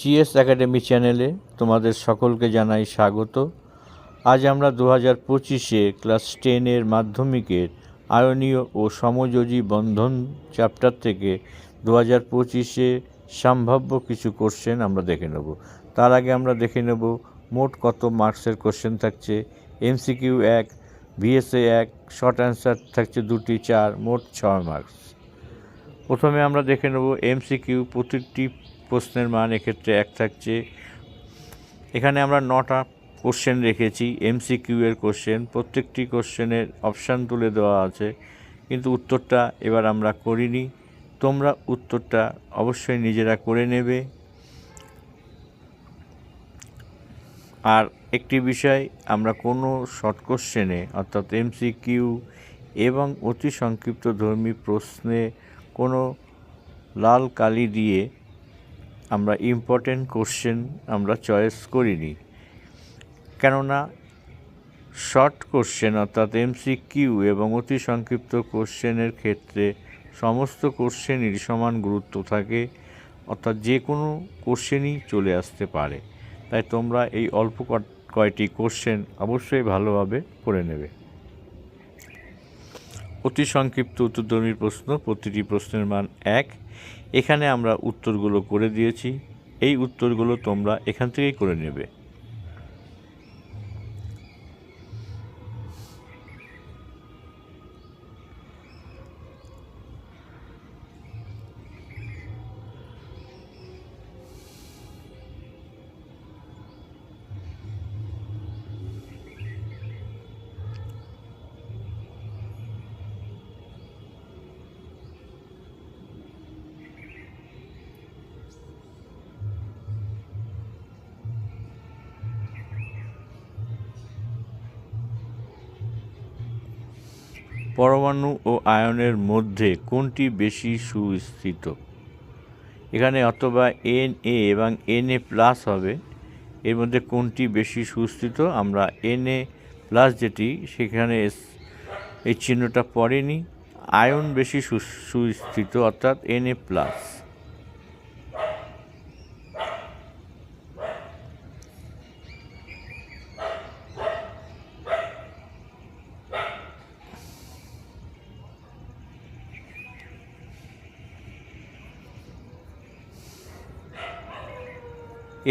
GS academy চ্যানেলে তোমাদের সকলকে জানাই স্বাগত। আজ আমরা দু হাজার পঁচিশে ক্লাস টেনের মাধ্যমিকের আয়নীয় ও সমযোজী বন্ধন চ্যাপ্টার থেকে দু হাজার পঁচিশে সম্ভাব্য কিছু কোশ্চেন আমরা দেখে নেব। তার আগে আমরা দেখে নেব মোট কত মার্কসের কোশ্চেন থাকছে। এমসিকিউ এক, ভিএসএ এক, শর্ট অ্যান্সার থাকছে দুটি, চার, মোট ছয় মার্কস। প্রথমে আমরা দেখে নেব এমসিকিউ প্রতিটি প্রশ্নের মান এক্ষেত্রে এক থাকছে। এখানে আমরা নটা কোশ্চেন রেখেছি এমসিকিউ এর কোশ্চেন প্রত্যেকটি কোশ্চেনের অপশান তুলে দেওয়া আছে, কিন্তু উত্তরটা এবার আমরা করিনি। তোমরা উত্তরটা অবশ্যই নিজেরা করে নেবে। আর একটি বিষয়, আমরা কোনো শর্ট কোশ্চেনে অর্থাৎ এমসিকিউ এবং অতি সংক্ষিপ্ত ধর্মী প্রশ্নে কোনো লাল কালি দিয়ে আমরা ইম্পর্টেন্ট কোশ্চেন আমরা চয়েস করিনি। কেননা শর্ট কোশ্চেন অর্থাৎ এমসি কিউ এবং অতি সংক্ষিপ্ত কোশ্চেনের ক্ষেত্রে সমস্ত কোশ্চেনই সমান গুরুত্ব থাকে, অর্থাৎ যে কোনো কোশ্চেনই চলে আসতে পারে। তাই তোমরা এই অল্প কয়টি কোশ্চেন অবশ্যই ভালোভাবে পড়ে নেবে। অতি সংক্ষিপ্ত উত্তরধর্মী প্রশ্ন, প্রতিটি প্রশ্নের মান এক। এখানে আমরা উত্তরগুলো করে দিয়েছি। এই উত্তরগুলো তোমরা এখান থেকেই করে নেবে। পরমাণু ও আয়নের মধ্যে কোনটি বেশি সুস্থিত? এখানে অথবা এন এ এবং এন এ প্লাস হবে, এর মধ্যে কোনটি বেশি সুস্থিত? আমরা এন এ প্লাস যেটি, সেখানে এই চিহ্নটা পড়েনি। আয়ন বেশি সুস্থিত, অর্থাৎ এন এ প্লাস।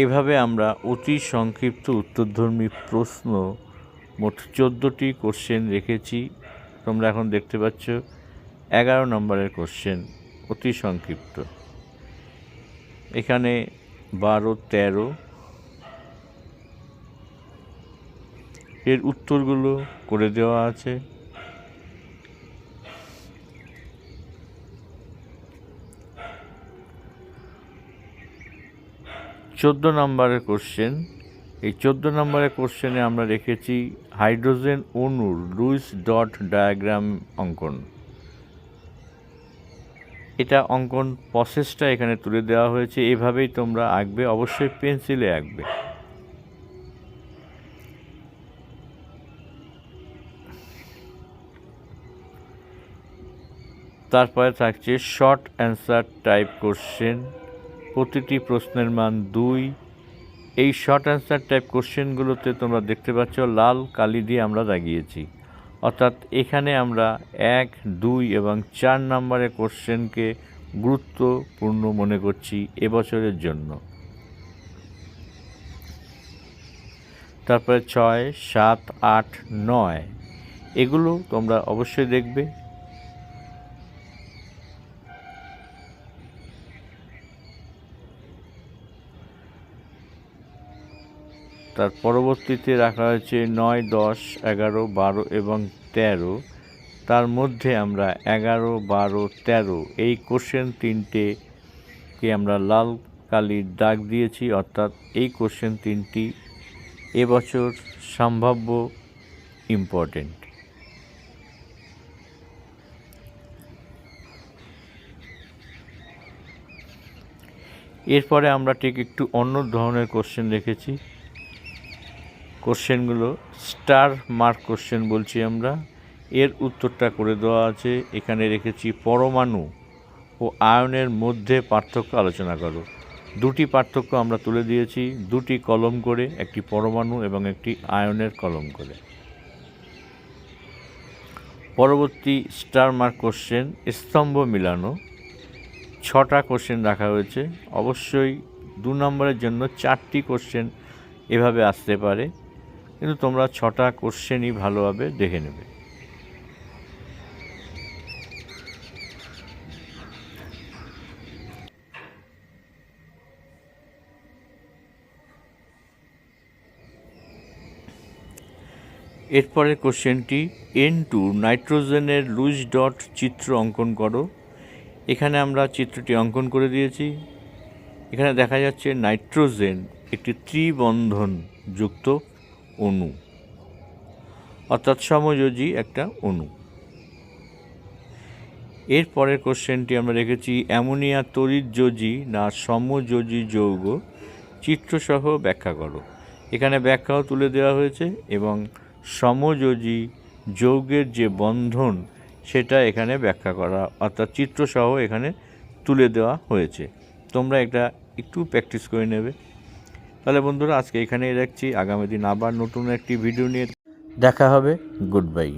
এভাবে আমরা অতি সংক্ষিপ্ত উত্তরধর্মী প্রশ্ন মোট চোদ্দোটি কোশ্চেন রেখেছি। তোমরা এখন দেখতে পাচ্ছ, এগারো নম্বরের কোশ্চেন অতি সংক্ষিপ্ত। এখানে বারো, তেরো। এর উত্তরগুলো করে দেওয়া আছে। চোদ্দ নম্বরের কোশ্চেন এই চোদ্দ নম্বরের কোশ্চেনে আমরা রেখেছি হাইড্রোজেন অণুর লুইস ডট ডায়াগ্রাম অঙ্কন। এটা অঙ্কন প্রসেসটা এখানে তুলে দেওয়া হয়েছে। এভাবেই তোমরা আঁকবে, অবশ্যই পেন্সিলে আঁকবে। তারপরে থাকছে শর্ট অ্যান্সার টাইপ কোশ্চেন প্রতিটি প্রশ্নের মান দুই। এই শর্ট অ্যান্সার টাইপ কোশ্চেনগুলোতে তোমরা দেখতে পাচ্ছ, লাল, কালি দিয়ে আমরা দাগিয়েছি। অর্থাৎ এখানে আমরা এক, দুই এবং চার নম্বরের কোশ্চেনকে গুরুত্বপূর্ণ মনে করছি এবছরের জন্য। তারপরে ছয়, সাত, আট, নয়, এগুলো তোমরা অবশ্যই দেখবে। তার পরবর্তীতে রাখা হয়েছে নয়, দশ, এগারো, বারো এবং তেরো। তার মধ্যে আমরা এগারো, বারো, তেরো এই কোশ্চেন তিনটেকে আমরা লাল কালির দাগ দিয়েছি, অর্থাৎ এই কোশ্চেন তিনটি এবছর সম্ভাব্য ইম্পর্টেন্ট এরপরে আমরা ঠিক একটু অন্য ধরনের কোশ্চেন রেখেছি কোশ্চেনগুলো, স্টার মার্ক কোশ্চেন বলছি আমরা। এর উত্তরটা করে দেওয়া আছে। এখানে রেখেছি পরমাণু ও আয়নের মধ্যে পার্থক্য আলোচনা করো। দুটি পার্থক্য আমরা তুলে দিয়েছি। দুটি কলম করে, একটি পরমাণু এবং একটি আয়নের কলম করে। পরবর্তী স্টার মার্ক কোশ্চেন, স্তম্ভ মিলানো। ছটা কোশ্চেন রাখা হয়েছে। অবশ্যই দু নম্বরের জন্য চারটি কোশ্চেন এভাবে আসতে পারে। কিন্তু তোমরা ছটা কোশ্চেনই ভালোভাবে দেখে নেবে। এরপরের কোশ্চেনটি এন টু নাইট্রোজেনের লুজ ডট চিত্র অঙ্কন করো। এখানে আমরা চিত্রটি অঙ্কন করে দিয়েছি। এখানে দেখা যাচ্ছে নাইট্রোজেন একটি ত্রিবন্ধন যুক্ত। অণু। অর্থাৎ সমযোজী একটা অণু। এর পরের কোশ্চেনটি আমরা রেখেছি, অ্যামোনিয়া তড়িৎযোজী না সমযোজী যৌগ? চিত্রসহ ব্যাখ্যা করো। এখানে ব্যাখ্যাও তুলে দেওয়া হয়েছে এবং সমযোজী যৌগের যে বন্ধন, সেটা এখানে ব্যাখ্যা করা, অর্থাৎ চিত্রসহ এখানে তুলে দেওয়া হয়েছে। তোমরা এটা একটু প্র্যাকটিস করে নেবে। তাহলে বন্ধুরা, আজকে এখানেই রাখছি। আগামী দিন আবার নতুন একটি ভিডিও নিয়ে দেখা হবে। Good bye